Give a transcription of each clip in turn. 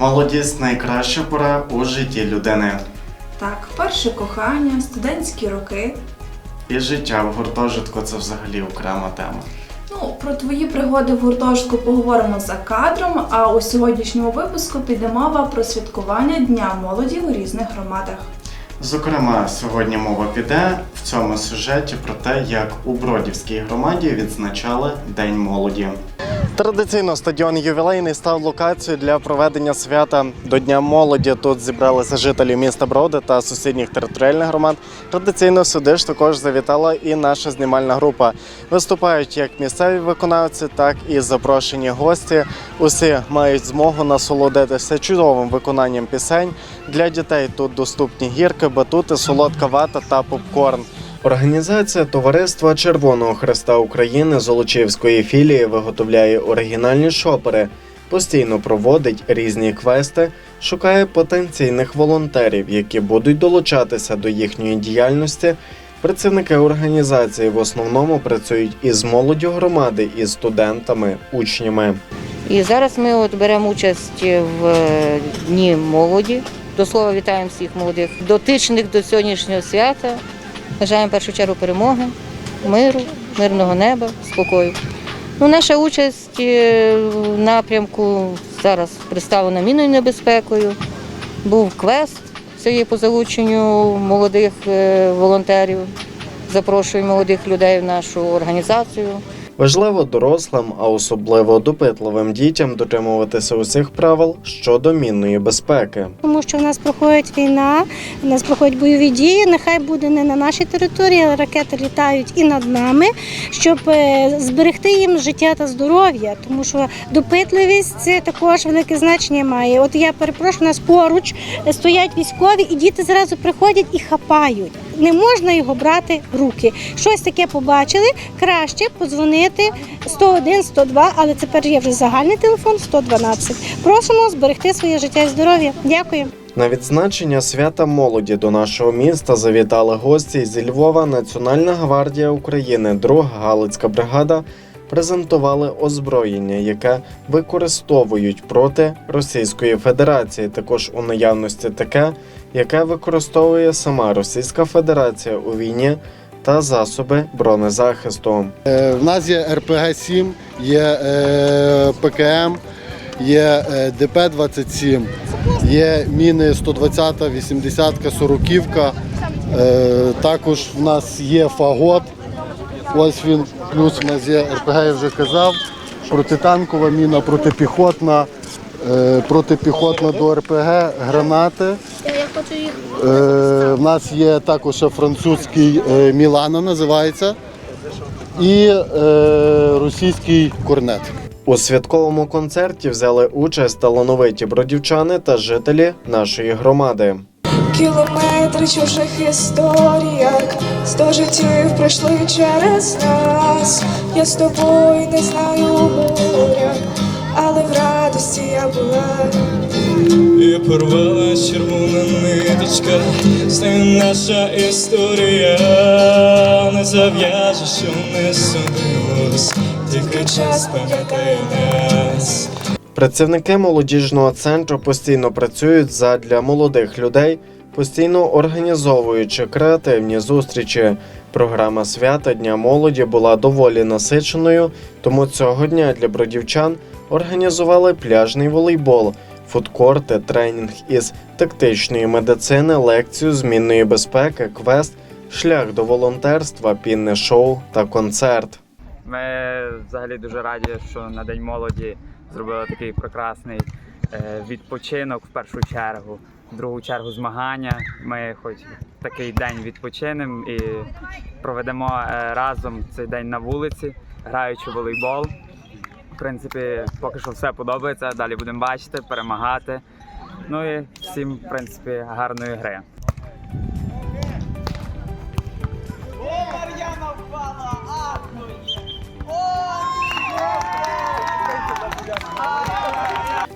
Молодість найкраща пора у житті людини. Так, перше кохання, студентські роки. І життя в гуртожитку це взагалі окрема тема. Ну, про твої пригоди в гуртожитку поговоримо за кадром, а у сьогоднішньому випуску піде мова про святкування Дня молоді у різних громадах. Зокрема, сьогодні мова піде в цьому сюжеті про те, як у Бродівській громаді відзначали День молоді. Традиційно стадіон ювілейний став локацією для проведення свята до Дня молоді. Тут зібралися жителі міста Броди та сусідніх територіальних громад. Традиційно сюди ж також завітала і наша знімальна група. Виступають як місцеві виконавці, так і запрошені гості. Усі мають змогу насолодитися чудовим виконанням пісень. Для дітей тут доступні гірки, батути, солодка вата та попкорн. Організація Товариства Червоного Хреста України Золочівської філії виготовляє оригінальні шопери, постійно проводить різні квести, шукає потенційних волонтерів, які будуть долучатися до їхньої діяльності. Працівники організації в основному працюють із молоддю громади, із студентами, учнями. І зараз ми от беремо участь в е, Дні молоді. До слова вітаємо всіх молодих, дотичних до сьогоднішнього свята. Бажаємо в першу чергу перемоги, миру, мирного неба, спокою. Ну, наша участь е, в напрямку зараз представлена міною небезпекою. Був квест, це по залученню молодих е, волонтерів. Запрошуємо молодих людей в нашу організацію. Важливо дорослим, а особливо допитливим дітям дотримуватися усіх правил щодо мінної безпеки. Тому що в нас проходить війна, в нас проходять бойові дії. Нехай буде не на нашій території, але ракети літають і над нами, щоб е, зберегти їм життя та здоров'я. Тому що допитливість це також велике значення має. От я перепрошую, у нас поруч стоять військові, і діти зразу приходять і хапають. Не можна його брати в руки. Щось таке побачили, краще подзвонити 101, 102, але тепер є вже загальний телефон 112. Просимо зберегти своє життя і здоров'я. Дякую. На відзначення свята молоді до нашого міста завітали гості зі Львова, Національна гвардія України, друга Галицька бригада. Презентували озброєння, яке використовують проти Російської Федерації. Також у наявності таке, яке використовує сама Російська Федерація у війні та засоби бронезахисту. Е, В нас є РПГ-7, є е, ПКМ, є е, ДП-27, є міни 120, 80, 40. Е, Також в нас є фагот. Ось він, плюс в нас є РПГ, я вже казав, протитанкова міна, протипіхотна, е, протипіхотна до РПГ, гранати. Е, В нас є також французький е, Мілано називається і е, російський корнет. У святковому концерті взяли участь талановиті бродівчани та жителі нашої громади. Кілометри чужих історіях, сто життів пройшли через нас. Я з тобою не знаю горя, але в радості я була. І порвалась червона ниточка, з нею наша історія не зав'яже, що не судилось, тільки час пам'ятає нас. Працівники молодіжного центру постійно працюють задля молодих людей, постійно організовуючи креативні зустрічі. Програма свята Дня молоді була доволі насиченою, тому цього дня для бродівчан організували пляжний волейбол, фудкорти, тренінг із тактичної медицини, лекцію змінної безпеки, квест, шлях до волонтерства, пінне шоу та концерт. Ми взагалі дуже раді, що на День молоді зробили такий прекрасний е, відпочинок в першу чергу, другу чергу змагання. Ми хоч такий день відпочинемо і проведемо е, разом цей день на вулиці, граючи в волейбол. В принципі, поки що все подобається. Далі будемо бачити, перемагати. Ну і всім, в принципі, гарної гри.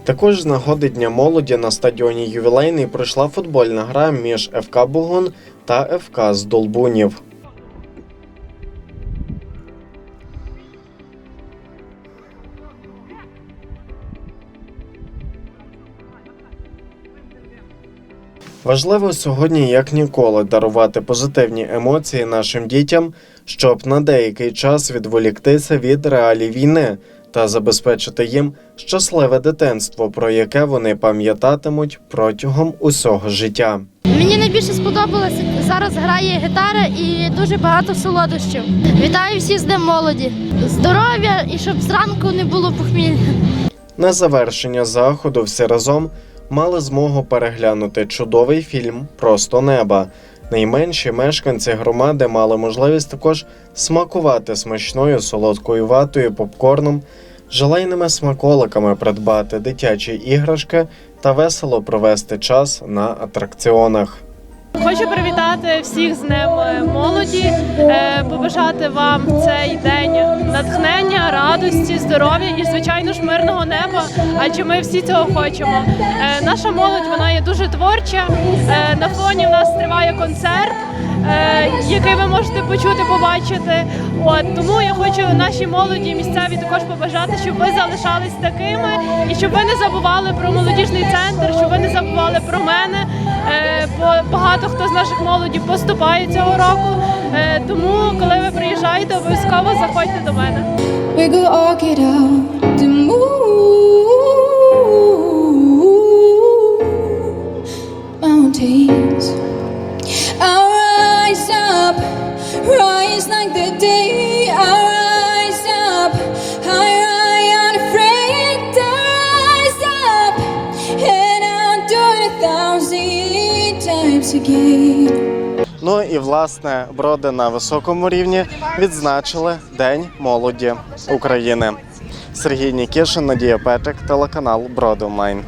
Також з нагоди Дня молоді на стадіоні ювілейний пройшла футбольна гра між ФК Бугун та ФК Здолбунів. Важливо сьогодні як ніколи дарувати позитивні емоції нашим дітям, щоб на деякий час відволіктися від реалій війни та забезпечити їм щасливе дитинство, про яке вони пам'ятатимуть протягом усього життя. Мені найбільше сподобалося. Зараз грає гітара і дуже багато солодощів. Вітаю всіх з Днем молоді. Здоров'я і щоб зранку не було похмілля. На завершення заходу всі разом мали змогу переглянути чудовий фільм Просто неба. Найменші мешканці громади мали можливість також смакувати смачною солодкою ватою, попкорном, желейними смаколиками, придбати дитячі іграшки та весело провести час на атракціонах. Хочу привітати всіх з Днем е, молоді, е, побажати вам цей день натхнення, радості, здоров'я і, звичайно ж, мирного неба. Адже ми всі цього хочемо. Е, Наша молодь вона є дуже творча. На фоні в нас триває концерт, який ви можете почути, побачити. От тому я хочу нашій молоді місцеві також побажати, щоб ви залишались такими і щоб ви не забували про молодіжний центр, щоб ви не забували про мене. Е, бо багато хто з наших молоді поступає цього року. Е, Тому, коли ви приїжджаєте, обов'язково заходьте до мене. We go all get out і власне броди на високому рівні відзначили День молоді України. Сергій Нікішин, Надія Петрик, телеканал Броди Онлайн.